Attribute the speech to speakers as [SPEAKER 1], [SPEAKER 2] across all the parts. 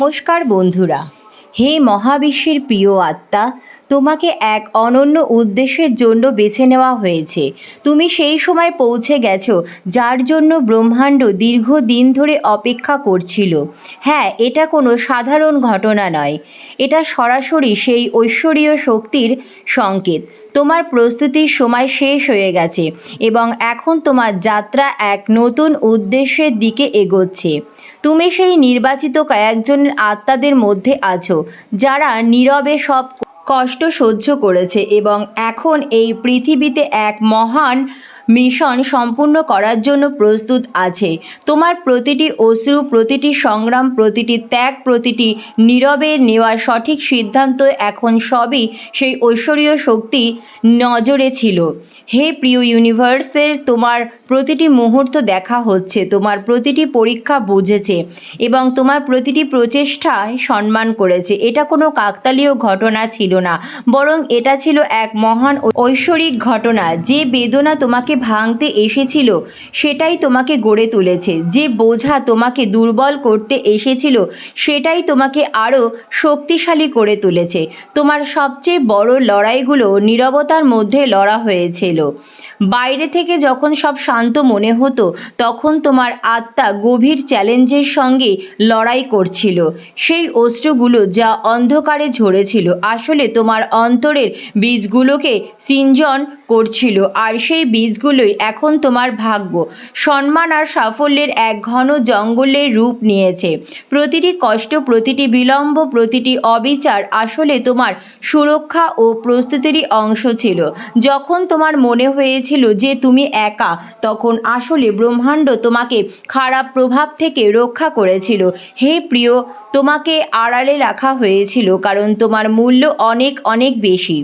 [SPEAKER 1] নমস্কার বন্ধুরা। হে মহাবিশ্বের প্রিয় আত্মা, তোমাকে এক অনন্য উদ্দেশ্যের জন্য বেছে নেওয়া হয়েছে। তুমি সেই সময় পৌঁছে গেছো, যার জন্য ব্রহ্মাণ্ড দীর্ঘদিন ধরে অপেক্ষা করছিল। হ্যাঁ এটা কোনো সাধারণ ঘটনা নয়। এটা সরাসরি সেই ঐশ্বরীয় শক্তির সংকেত। তোমার প্রস্তুতির সময় শেষ হয়ে গেছে এবং এখন তোমার যাত্রা এক নতুন উদ্দেশ্যের দিকে এগোচ্ছে। তুমি সেই নির্বাচিত কয়েকজনের আত্মাদের মধ্যে আছো। যারা নীরবে সব কষ্ট সহ্য করেছে এবং এখন এই পৃথিবীতে এক মহান মিশন সম্পূর্ণ করার জন্য প্রস্তুত আছে। তোমার প্রতিটি অশ্রু, প্রতিটি সংগ্রাম, প্রতিটি ত্যাগ, প্রতিটি নীরবে নেওয়া সঠিক সিদ্ধান্ত এখন সবই সেই ঐশ্বরীয় শক্তি নজরে ছিল। হে প্রিয় ইউনিভার্সের তোমার প্রতিটি মুহূর্ত দেখা হচ্ছে, তোমার প্রতিটি পরীক্ষা বুঝেছে এবং তোমার প্রতিটি প্রচেষ্টায় সম্মান করেছে। এটা কোনো কাকতালীয় ঘটনা ছিল না, বরং এটা ছিল এক মহান ঐশ্বরিক ঘটনা। যে বেদনা তোমাকে ভাঙতে এসেছিল, সেটাই তোমাকে গড়ে তুলেছে। যে বোঝা তোমাকে দুর্বল করতে এসেছিল, সেটাই তোমাকে আরও শক্তিশালী করে তুলেছে। তোমার সবচেয়ে বড় লড়াইগুলো নীরবতার মধ্যে লড়া হয়েছিল। বাইরে থেকে যখন সব শান্ত মনে হতো, তখন তোমার আত্মা গভীর চ্যালেঞ্জের সঙ্গে লড়াই করছিল। সেই অস্ত্রগুলো যা অন্ধকারে ঝরেছিল, আসলে তোমার অন্তরের বীজগুলোকে সিঞ্জন করছিল। আর সেই বীজগুলোই এখন তোমার ভাগ্য। সম্মান আর সাফল্যের এক ঘন জঙ্গলের রূপ নিয়েছে। প্রতিটি কষ্ট, প্রতিটি বিলম্ব, প্রতিটি অবিচার আসলে তোমার সুরক্ষা ও প্রস্তুতিরই অংশ ছিল। যখন তোমার মনে হয়েছিল যে তুমি একা, তখন আসলে ব্রহ্মাণ্ড তোমাকে খারাপ প্রভাব থেকে রক্ষা করেছিল। হে প্রিয়, তোমাকে আড়ালে রাখা হয়েছিল কারণ তোমার মূল্য অনেক অনেক বেশি।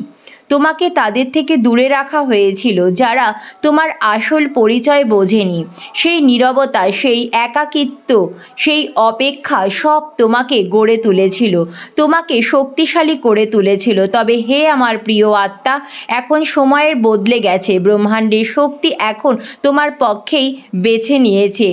[SPEAKER 1] তোমাকে তাদের থেকে দূরে রাখা হয়েছিল, যারা তোমার আসল পরিচয় বোঝেনি। সেই নীরবতা, সেই একাকিত্ব, সেই অপেক্ষা সব তোমাকে গড়ে তুলেছিল, তোমাকে শক্তিশালী করে তুলেছিল। তবে হে আমার প্রিয় আত্মা, এখন সময়ের বদলে গেছে, ব্রহ্মাণ্ডের শক্তি এখন তোমার পক্ষেই বেছে নিয়েছে।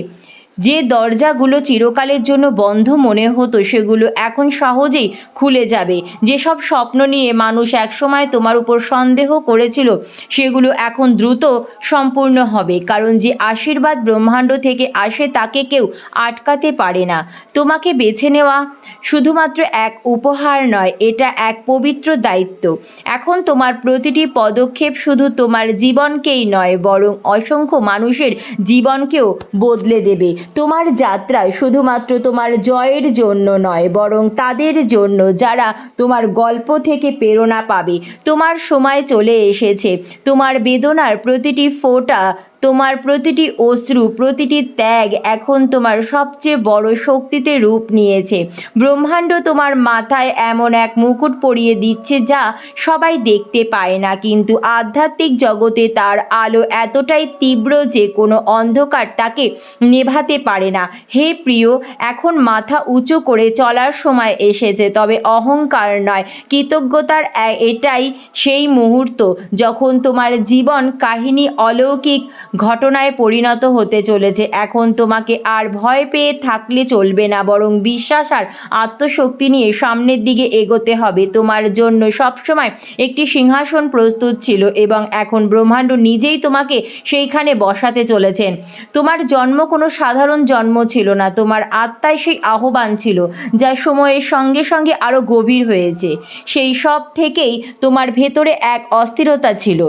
[SPEAKER 1] যে দরজাগুলো চিরকালের জন্য বন্ধ মনে হতো, সেগুলো এখন সহজেই খুলে যাবে। যেসব স্বপ্ন নিয়ে মানুষ একসময় তোমার উপর সন্দেহ করেছিল, সেগুলো এখন দ্রুত সম্পূর্ণ হবে, কারণ যে আশীর্বাদ ব্রহ্মাণ্ড থেকে আসে তাকে কেউ আটকাতে পারে না। তোমাকে বেছে নেওয়া শুধুমাত্র এক উপহার নয়, এটা এক পবিত্র দায়িত্ব। এখন তোমার প্রতিটি পদক্ষেপ শুধু তোমার জীবনকেই নয়, বরং অসংখ্য মানুষের জীবনকেও বদলে দেবে। তোমার যাত্রা শুধুমাত্র তোমার জয়ের জন্য নয়, বরং তাদের জন্য যারা তোমার গল্প থেকে প্রেরণা পাবে। তোমার সময় চলে এসেছে। তোমার বেদনার প্রতিটি ফোঁটা তোমার প্রতিটি অশ্রু, প্রতিটি ত্যাগ এখন তোমার সবচেয়ে বড় শক্তিতে রূপ নিয়েছে। ব্রহ্মাণ্ড তোমার মাথায় এমন এক মুকুট পরিয়ে দিচ্ছে যা সবাই দেখতে পায় না, কিন্তু আধ্যাত্মিক জগতে তার আলো এতটাই তীব্র যে কোনো অন্ধকার তাকে নেভাতে পারে না। হে প্রিয়, এখন মাথা উঁচু করে চলার সময় এসেছে, তবে অহংকার নয়, কৃতজ্ঞতার এটাই সেই মুহূর্ত যখন তোমার জীবন কাহিনী অলৌকিক ঘটনায় পরিণত হতে চলেছে। এখন তোমাকে আর ভয় পেয়ে থাকলে চলবে না, বরং বিশ্বাস আর আত্মশক্তি নিয়ে সামনের দিকে এগোতে হবে। তোমার জন্য সবসময় একটি সিংহাসন প্রস্তুত ছিল এবং এখন ব্রহ্মাণ্ড নিজেই তোমাকে সেইখানে বসাতে চলেছেন। তোমার জন্ম কোনো সাধারণ জন্ম ছিল না, তোমার আত্মায় সেই আহ্বান ছিল, যা সময়ের সঙ্গে সঙ্গে আরও গভীর হয়েছে। সেই সব থেকেই তোমার ভেতরে এক অস্থিরতা ছিল,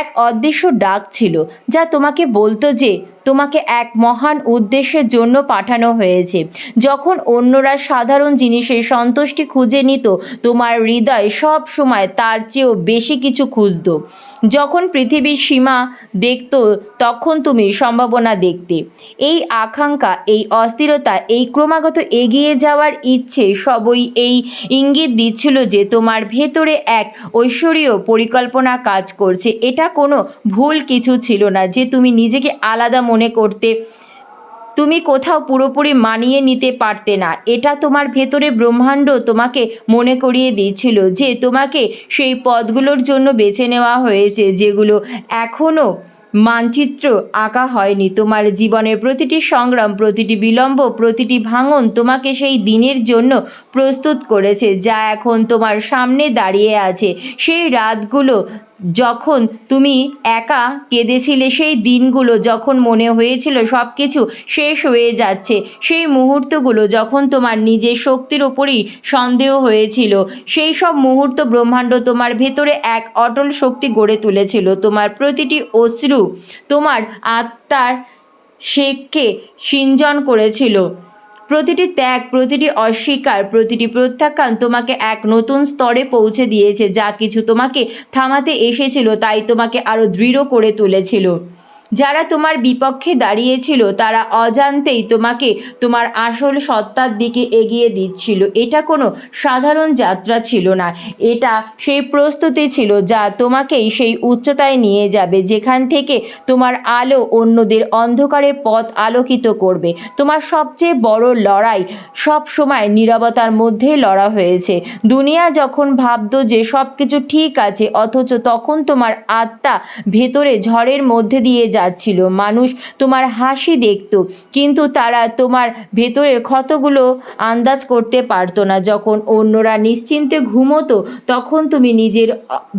[SPEAKER 1] এক অদৃশ্য ডাক ছিল, যা তোমাকে বলতো যে তোমাকে এক মহান উদ্দেশ্যের জন্য পাঠানো হয়েছে। যখন অন্যরা সাধারণ জিনিসের সন্তুষ্টি খুঁজে নিত, তোমার হৃদয় সব সময় তার চেয়েও বেশি কিছু খুঁজতো। যখন পৃথিবীর সীমা দেখতো, তখন তুমি সম্ভাবনা দেখতে। এই আকাঙ্ক্ষা, এই অস্থিরতা, এই ক্রমাগত এগিয়ে যাওয়ার ইচ্ছে সবই এই ইঙ্গিত দিচ্ছিল যে তোমার ভেতরে এক ঐশ্বরীয় পরিকল্পনা কাজ করছে। এটা কোনো ভুল কিছু ছিল না যে তুমি নিজেকে আলাদা মনে করতে, তুমি কোথাও পুরোপুরি মানিয়ে নিতে পারতে না। এটা তোমার ভেতরে ব্রহ্মাণ্ড তোমাকে মনে করিয়ে দিচ্ছিল যে তোমাকে সেই পদগুলোর জন্য বেছে নেওয়া হয়েছে, যেগুলো এখনও মানচিত্র আঁকা হয়নি। তোমার জীবনের প্রতিটি সংগ্রাম, প্রতিটি বিলম্ব, প্রতিটি ভাঙন তোমাকে সেই দিনের জন্য প্রস্তুত করেছে, যা এখন তোমার সামনে দাঁড়িয়ে আছে। সেই রাতগুলো যখন তুমি একা কেঁদেছিলে, সেই দিনগুলো যখন মনে হয়েছিল সব কিছু শেষ হয়ে যাচ্ছে। সেই মুহূর্তগুলো যখন তোমার নিজের শক্তির ওপরেই সন্দেহ হয়েছিল, সেই সব মুহূর্ত ব্রহ্মাণ্ড তোমার ভেতরে এক অটল শক্তি গড়ে তুলেছিল। তোমার প্রতিটি অশ্রু তোমার আত্মার শেখকে সিঞ্জন করেছিল। প্রতিটি ত্যাগ, প্রতিটি অস্বীকার, প্রতিটি প্রত্যাখ্যান তোমাকে এক নতুন স্তরে পৌঁছে দিয়েছে। যা কিছু তোমাকে থামাতে এসেছিল, তাই তোমাকে আরও দৃঢ় করে তুলেছিল। যারা তোমার বিপক্ষে দাঁড়িয়েছিল, তারা অজান্তেই তোমাকে তোমার আসল সত্তার দিকে এগিয়ে দিচ্ছিল। এটা কোনো সাধারণ যাত্রা ছিল না। এটা সেই প্রস্তুতি ছিল যা তোমাকেই সেই উচ্চতায় নিয়ে যাবে, যেখান থেকে তোমার আলো অন্যদের অন্ধকারের পথ আলোকিত করবে। তোমার সবচেয়ে বড় লড়াই সব সময় নীরবতার মধ্যে লড়া হয়েছে। দুনিয়া যখন ভাবতো যে সব কিছু ঠিক আছে, অথচ তখন তোমার আত্মা ভেতরে ঝড়ের মধ্যে দিয়ে যাচ্ছিল। মানুষ তোমার হাসি দেখত, কিন্তু তারা তোমার ভেতরের ক্ষতগুলো আন্দাজ করতে পারতো না। যখন অন্যরা নিশ্চিন্তে ঘুমোতো, তখন তুমি নিজের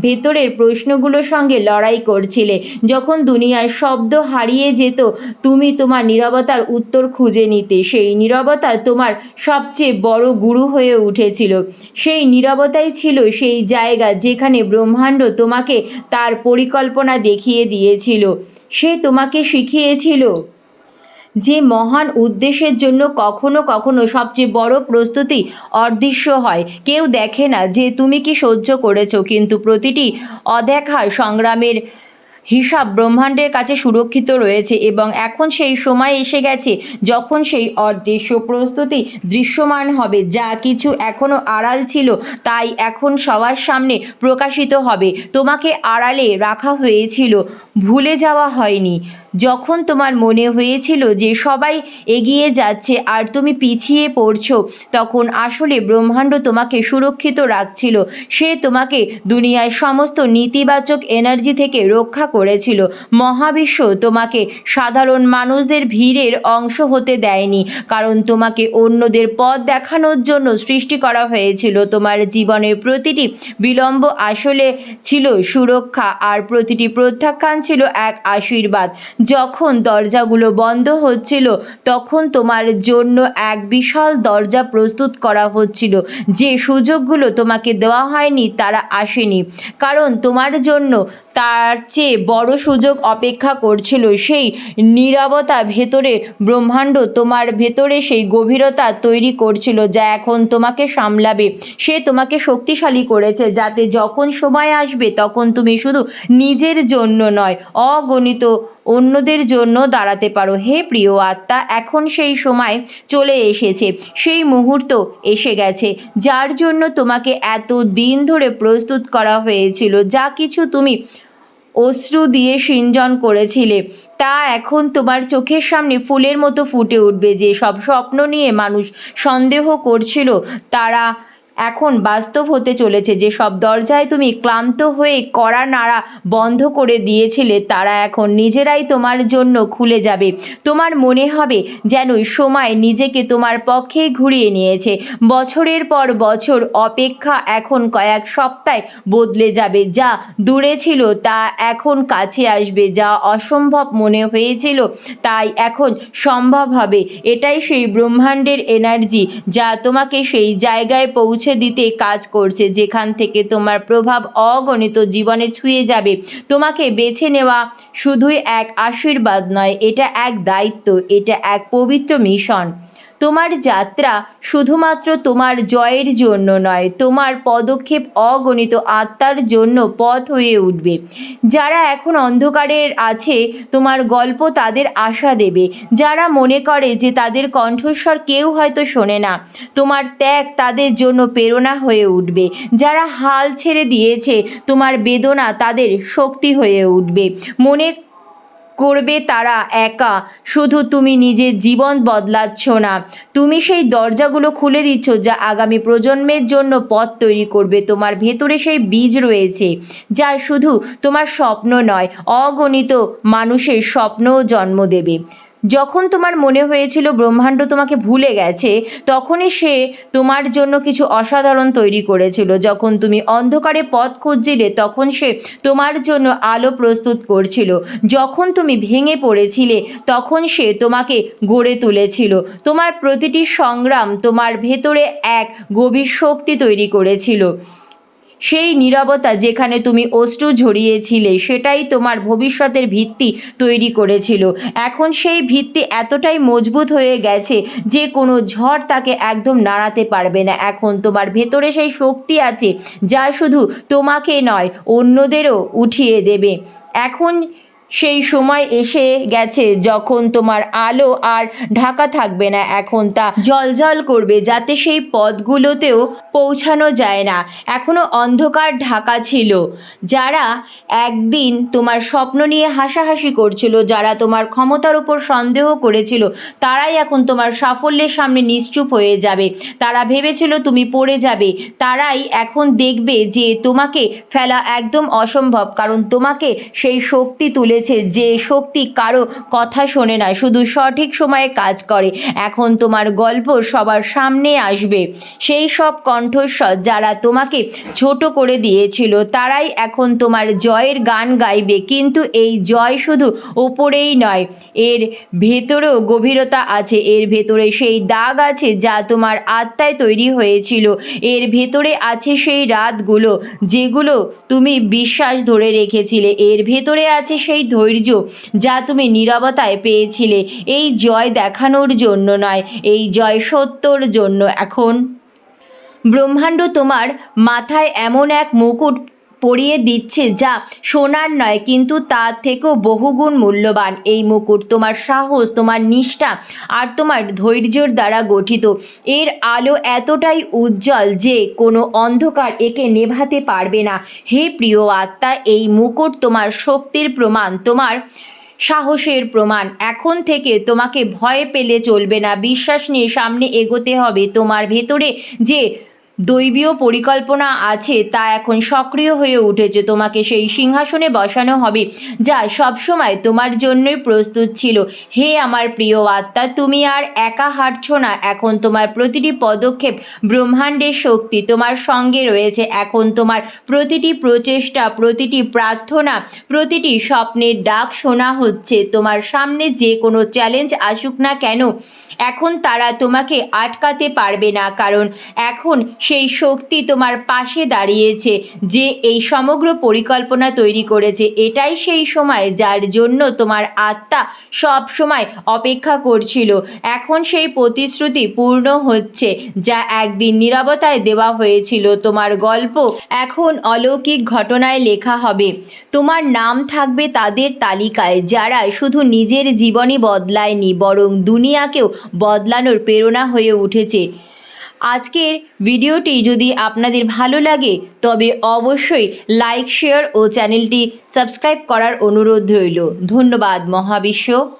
[SPEAKER 1] ভেতরের প্রশ্নগুলোর সঙ্গে লড়াই করছিলে। যখন দুনিয়ার শব্দ হারিয়ে যেত, তুমি তোমার নীরবতার উত্তর খুঁজে নিতে। সেই নীরবতা তোমার সবচেয়ে বড় গুরু হয়ে উঠেছিল। সেই নীরবতাই ছিল সেই জায়গা যেখানে ব্রহ্মাণ্ড তোমাকে তার পরিকল্পনা দেখিয়ে দিয়েছিল। সে তোমাকে শিখিয়েছিল। যে মহান উদ্দেশ্যের জন্য কখনো কখনো সবচেয়ে বড় প্রস্তুতি অদৃশ্য হয়। কেউ দেখে না যে তুমি কি সহ্য করেছ, কিন্তু প্রতিটি অদেখা সংগ্রামের হিসাব ব্রহ্মাণ্ডের কাছে সুরক্ষিত রয়েছে এবং এখন সেই সময় এসে গেছে যখন সেই অদৃশ্য প্রস্তুতি দৃশ্যমান হবে। যা কিছু এখনও আড়াল ছিল, তাই এখন সবার সামনে প্রকাশিত হবে। তোমাকে আড়ালে রাখা হয়েছিল। ভুলে যাওয়া হয়নি। যখন তোমার মনে হয়েছিল যে সবাই এগিয়ে যাচ্ছে আর তুমি পিছিয়ে পড়ছো, তখন আসলে ব্রহ্মাণ্ড তোমাকে সুরক্ষিত রাখছিল। সে তোমাকে দুনিয়ার সমস্ত নেতিবাচক এনার্জি থেকে রক্ষা করেছিল। মহাবিশ্ব তোমাকে সাধারণ মানুষদের ভিড়ের অংশ হতে দেয়নি, কারণ তোমাকে অন্যদের পথ দেখানোর জন্য সৃষ্টি করা হয়েছিল। তোমার জীবনের প্রতিটি বিলম্ব আসলে ছিল সুরক্ষা, আর প্রতিটি প্রত্যাখ্যান ছিল এক আশীর্বাদ। যখন দরজাগুলো বন্ধ হচ্ছিল, তখন তোমার জন্য এক বিশাল দরজা প্রস্তুত করা হচ্ছিল। যে সুযোগগুলো তোমাকে দেওয়া হয়নি, তারা আসেনি। কারণ তোমার জন্য তার চেয়ে বড় সুযোগ অপেক্ষা করছিল সেই নীরবতা ভেতরে, ব্রহ্মাণ্ড তোমার ভেতরে সেই গভীরতা তৈরি করছিল যা এখন তোমাকে সামলাবে। সে তোমাকে শক্তিশালী করেছে যাতে যখন সময় আসবে, তখন তুমি শুধু নিজের জন্য নয়, অগণিত অন্যদের জন্য দাঁড়াতে পারো। হে প্রিয় আত্মা, এখন সেই সময় চলে এসেছে। সেই মুহূর্ত এসে গেছে, যার জন্য তোমাকে এত দিন ধরে প্রস্তুত করা হয়েছিল। যা কিছু তুমি অশ্রু দিয়ে সিঞ্জন করেছিলে, তা এখন তোমার চোখের সামনে ফুলের মতো ফুটে উঠবে। যে সব স্বপ্ন নিয়ে মানুষ সন্দেহ করছিল, তারা এখন বাস্তব হতে চলেছে যে সব দরজায় তুমি ক্লান্ত হয়ে কড়া নাড়া বন্ধ করে দিয়েছিলে, তারা এখন নিজেরাই তোমার জন্য খুলে যাবে। তোমার মনে হবে যেন সময় নিজেকে তোমার পক্ষে ঘুরিয়ে নিয়েছে। বছরের পর বছর অপেক্ষা এখন কয়েক সপ্তাহে বদলে যাবে। যা দূরে ছিল, তা এখন কাছে আসবে। যা অসম্ভব মনে হয়েছিল, তাই এখন সম্ভব হবে। এটাই সেই ব্রহ্মাণ্ডের এনার্জি যা তোমাকে সেই জায়গায় পৌঁছে দিতে কাজ করছে, যেখান থেকে তোমার প্রভাব অগণিত জীবনে ছুঁয়ে যাবে। তোমাকে বেছে নেওয়া শুধুই এক আশীর্বাদ নয়, এটা এক দায়িত্ব, এটা এক পবিত্র মিশন। তোমার যাত্রা শুধুমাত্র তোমার জয়ের জন্য নয়, তোমার পদক্ষেপ অগণিত আত্মার জন্য পথ হয়ে উঠবে। যারা এখন অন্ধকারের আছে, তোমার গল্প তাদের আশা দেবে। যারা মনে করে যে তাদের কণ্ঠস্বর কেউ হয়তো শোনে না, তোমার ত্যাগ তাদের জন্য প্রেরণা হয়ে উঠবে। যারা হাল ছেড়ে দিয়েছে, তোমার বেদনা তাদের শক্তি হয়ে উঠবে। মনে করবে তারা একা। শুধু তুমি নিজের জীবন বদলাচ্ছ না। তুমি সেই দরজাগুলো খুলে দিচ্ছ যা আগামী প্রজন্মের জন্য পথ তৈরি করবে। তোমার ভেতরে সেই বীজ রয়েছে, যা শুধু তোমার স্বপ্ন নয়, অগণিত মানুষের স্বপ্নও জন্ম দেবে। যখন তোমার মনে হয়েছিল ব্রহ্মাণ্ড তোমাকে ভুলে গেছে, তখনই সে তোমার জন্য কিছু অসাধারণ তৈরি করেছিল। যখন তুমি অন্ধকারে পথ খুঁজছিলে, তখন সে তোমার জন্য আলো প্রস্তুত করছিল। যখন তুমি ভেঙে পড়েছিলে, তখন সে তোমাকে গড়ে তুলেছিল। তোমার প্রতিটি সংগ্রাম তোমার ভেতরে এক গভীর শক্তি তৈরি করেছিল। সেই নীরবতা যেখানে তুমি অশ্রু ঝরিয়েছিলে, সেটাই তোমার ভবিষ্যতের ভিত্তি তৈরি করেছিল। এখন সেই ভিত্তি এতটাই মজবুত হয়ে গেছে যে কোনো ঝড় তাকে একদম নাড়াতে পারবে না। এখন তোমার ভেতরে সেই শক্তি আছে যা শুধু তোমাকে নয়, অন্যদেরও উঠিয়ে দেবে। এখন সেই সময় এসে গেছে যখন তোমার আলো আর ঢাকা থাকবে না, এখন তা জলজল করবে যাতে সেই পথগুলোতেও পৌঁছানো যায় না। এখনও অন্ধকার ঢাকা ছিল। যারা একদিন তোমার স্বপ্ন নিয়ে হাসাহাসি করছিল, যারা তোমার ক্ষমতার উপর সন্দেহ করেছিল, তারাই এখন তোমার সাফল্যের সামনে নিশ্চুপ হয়ে যাবে। তারা ভেবেছিল তুমি পড়ে যাবে। তারাই এখন দেখবে যে তোমাকে ফেলা একদম অসম্ভব, কারণ তোমাকে সেই শক্তি তুলেছে যে শক্তি কারও কথা শোনে না, শুধু সঠিক সময়ে কাজ করে। এখন তোমার গল্প সবার সামনে আসবে। সেই সব কণ্ঠস্বর যারা তোমাকে ছোট করে দিয়েছিল, তারাই এখন তোমার জয়ের গান গাইবে। কিন্তু এই জয় শুধু ওপরেই নয়, এর ভেতরেও গভীরতা আছে। এর ভেতরে সেই দাগ আছে যা তোমার আত্মায় তৈরি হয়েছিল। এর ভেতরে আছে সেই রাতগুলো যেগুলো তুমি বিশ্বাস ধরে রেখেছিলে। এর ভেতরে আছে সেই ধৈর্য যা তুমি নিরবতায় পেয়েছিলে। এই জয় দেখানোর জন্য নয়, এই জয় সত্যর জন্য। এখন ব্রহ্মাণ্ড তোমার মাথায় এমন এক মুকুট পরিয়ে দিচ্ছে যা সোনার নয়, কিন্তু তার থেকেও বহুগুণ মূল্যবান। এই মুকুট তোমার সাহস, তোমার নিষ্ঠা আর তোমার ধৈর্যর দ্বারা গঠিত। এর আলো এতটাই উজ্জ্বল যে কোনো অন্ধকার একে নেভাতে পারবে না। হে প্রিয় আত্মা, এই মুকুট তোমার শক্তির প্রমাণ, তোমার সাহসের প্রমাণ। এখন থেকে তোমাকে ভয় পেলে চলবে না। বিশ্বাস নিয়ে সামনে এগোতে হবে। তোমার ভেতরে যে দৈবীয় পরিকল্পনা আছে, তা এখন সক্রিয় হয়ে উঠেছে। তোমাকে সেই সিংহাসনে বসানো হবে, যা সবসময় তোমার জন্যই প্রস্তুত ছিল। হে আমার প্রিয় আত্মা, তুমি আর একা হাঁটছো না। এখন তোমার প্রতিটি পদক্ষেপ ব্রহ্মাণ্ডের শক্তি তোমার সঙ্গে রয়েছে। এখন তোমার প্রতিটি প্রচেষ্টা, প্রতিটি প্রার্থনা, প্রতিটি স্বপ্নের ডাক শোনা হচ্ছে। তোমার সামনে যে কোনো চ্যালেঞ্জ আসুক না কেন, এখন তারা তোমাকে আটকাতে পারবে না। কারণ এখন সেই শক্তি তোমার পাশে দাঁড়িয়েছে যে এই সমগ্র পরিকল্পনা তৈরি করেছে। এটাই সেই সময় যার জন্য তোমার আত্মা সব সময় অপেক্ষা করছিল। এখন সেই প্রতিশ্রুতি পূর্ণ হচ্ছে, যা একদিন নীরবতায় দেওয়া হয়েছিল। তোমার গল্প এখন অলৌকিক ঘটনায় লেখা হবে। তোমার নাম থাকবে তাদের তালিকায়, যারা শুধু নিজের জীবনই বদলায়নি, বরং দুনিয়াকেও বদলানোর প্রেরণা হয়ে উঠেছে। আজকের ভিডিওটি যদি আপনাদের ভালো লাগে, তবে অবশ্যই লাইক, শেয়ার ও চ্যানেলটি সাবস্ক্রাইব করার অনুরোধ রইল। ধন্যবাদ, মহাবিশ্ব।